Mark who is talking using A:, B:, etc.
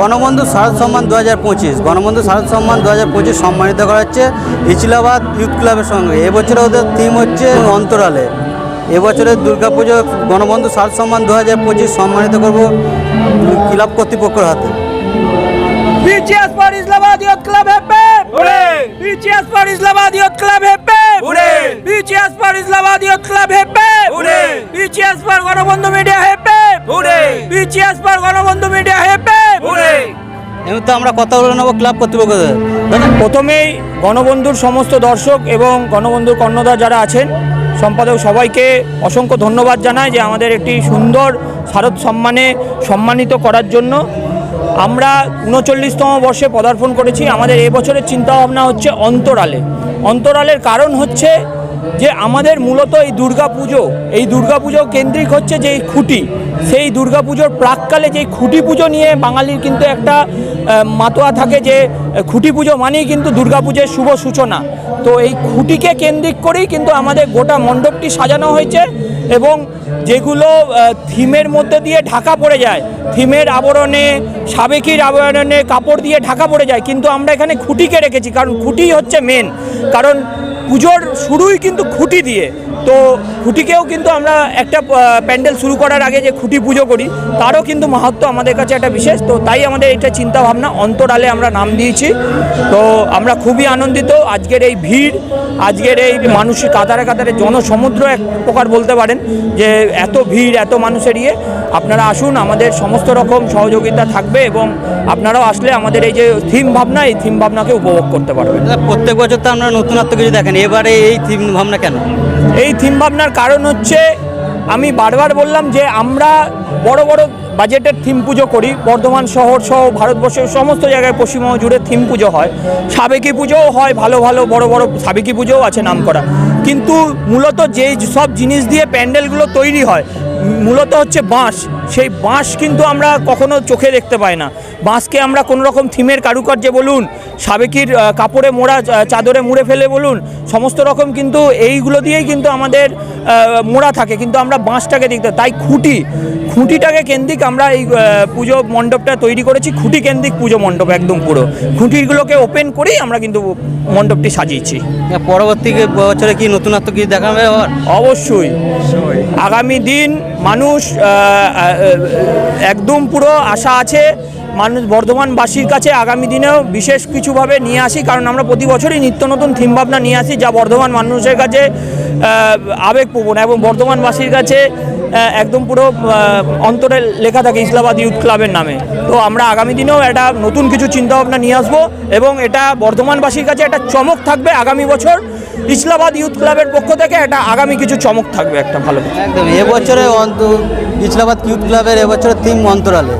A: গণবন্ধু শারদ সম্মান দু হাজার পঁচিশ গণবন্ধু শারদ সম্মান দু হাজার পঁচিশ সম্মানিত করা হচ্ছে ইসলাবাদ ইউথ ক্লাবের সঙ্গে এবছরে ওদের থিম হচ্ছে অন্তরালে এবছরের দুর্গাপুজো গণবন্ধু শারদ সম্মান দু হাজার পঁচিশ সম্মানিত করব ক্লাব কর্তৃপক্ষের হাতে
B: BTS for Islamabad Youth Club hip hip!
C: Hooray!
B: BTS for Islamabad Youth Club hip hip!
C: Hooray!
B: BTS for Islamabad Youth Club hip hip!
C: Hooray!
B: BTS for Ganabandhu media!
C: Hooray!
B: BTS
A: এমনি আমরা কথা বলে নেব club কর্তৃপক্ষ
B: প্রথমেই গণবন্ধুর সমস্ত দর্শক এবং গণবন্ধুর কর্ণধার যারা আছেন, সম্পাদক সবাইকে অসংখ্য ধন্যবাদ জানায় যে আমাদের একটি সুন্দর শারদ সম্মানে সম্মানিত করার জন্য। আমরা উনচল্লিশতম বর্ষে পদার্পণ করেছি। আমাদের এবছরের চিন্তাভাবনা হচ্ছে অন্তরালে। অন্তরালের কারণ হচ্ছে যে আমাদের মূলত এই দুর্গা পুজো এই দুর্গা পুজো কেন্দ্রিক হচ্ছে যে খুঁটি। সেই দুর্গা পুজোর প্রাককালে যে খুঁটি পুজো নিয়ে বাঙালির কিন্তু একটা মাতোয়া থাকে যে খুঁটি পুজো মানেই কিন্তু দুর্গা পুজোর শুভ সূচনা। তো এই খুঁটিকে কেন্দ্রিক করেই কিন্তু আমাদের গোটা মণ্ডপটি সাজানো হয়েছে এবং যেগুলো থিমের মধ্যে দিয়ে ঢাকা পড়ে যায়। থিমের আবরণে, সাবেকির আবরণে কাপড় দিয়ে ঢাকা পড়ে যায়। কিন্তু আমরা এখানে খুঁটিকে রেখেছি, কারণ খুঁটি হচ্ছে মেন কারণ পুজোর শুরুই কিন্তু খুঁটি দিয়ে তো খুঁটিকেও কিন্তু আমরা একটা প্যান্ডেল শুরু করার আগে যে খুঁটি পুজো করি তারও কিন্তু মাহাত্ম আমাদের কাছে একটা বিশেষ। তো তাই আমাদের এটা চিন্তা ভাবনা অন্তরালে আমরা নাম দিয়েছি। তো আমরা খুবই আনন্দিত আজকের এই ভিড় আজকের এই মানুষের কাতারে কাতারে জনসমুদ্র এক প্রকার বলতে পারেন যে এত ভিড় এত মানুষের ইয়ে। আপনারা আসুন আমাদের সমস্ত রকম সহযোগিতা থাকবে এবং আপনারাও আসলে আমাদের এই যে থিম ভাবনা এই থিম ভাবনাকে উপভোগ করতে পারবেন।
A: প্রত্যেক বছর তো আমরা নতুনত্ব কিছু দেখেন এবারে এই থিম ভাবনা কেন?
B: এই থিম ভাবনার কারণ হচ্ছে, আমি বারবার বললাম যে আমরা বড় বড় বাজেটের থিম পুজো করি। বর্ধমান শহর সহ ভারতবর্ষের সমস্ত জায়গায় পশ্চিমবঙ্গ জুড়ে থিম পুজো হয়। সাবেকি পুজোও হয়, ভালো ভালো বড় বড় সাবেকি পুজোও আছে নাম করা কিন্তু মূলত যেই সব জিনিস দিয়ে প্যান্ডেলগুলো তৈরি হয় মূলত হচ্ছে বাঁশ। সেই বাঁশ কিন্তু আমরা কখনো চোখে দেখতে পাই না। বাঁশকে আমরা কোনো রকম থিমের কারুকার্যে বলুন সাবেকির কাপড়ে মোড়া চাদরে মুড়ে ফেলে বলুন সমস্ত রকম কিন্তু এইগুলো দিয়েই কিন্তু আমাদের মোড়া থাকে। কিন্তু আমরা বাঁশটাকে দেখতে তাই খুঁটি খুঁটিটাকে কেন্দ্রিক আমরা এই পুজো মণ্ডপটা তৈরি করেছি খুঁটি কেন্দ্রিক পুজো মণ্ডপ একদম পুরো। খুঁটিগুলোকে ওপেন করেই আমরা কিন্তু মণ্ডপটি সাজিয়েছি।
A: পরবর্তী বছরে কি নতুনত্ব কিছু দেখাবে
B: অবশ্যই। আগামী দিন মানুষ একদম পুরো আশা আছে। মানুষ বর্ধমানবাসীর কাছে আগামী দিনেও বিশেষ কিছুভাবে নিয়ে আসি, কারণ আমরা প্রতি বছরই নিত্য নতুন থিম ভাবনা নিয়ে আসি, যা বর্ধমান মানুষের কাছে আবেগপ্রবণ এবং বর্ধমানবাসীর কাছে একদম পুরো অন্তরে লেখা থাকে ইসলামাবাদ ইউথ ক্লাবের নামে। তো আমরা আগামী দিনেও একটা নতুন কিছু চিন্তাভাবনা নিয়ে আসব এবং এটা বর্ধমানবাসীর কাছে একটা চমক থাকবে আগামী বছর। ইসলামাবাদ ইউথ ক্লাবের পক্ষ থেকে এটা আগামী কিছু চমক থাকবে, একটা ভালো
A: একদম, এবছরে অন্ত ইসলামাবাদ ইউথ ক্লাবের এবছরের থিম অন্তরালে।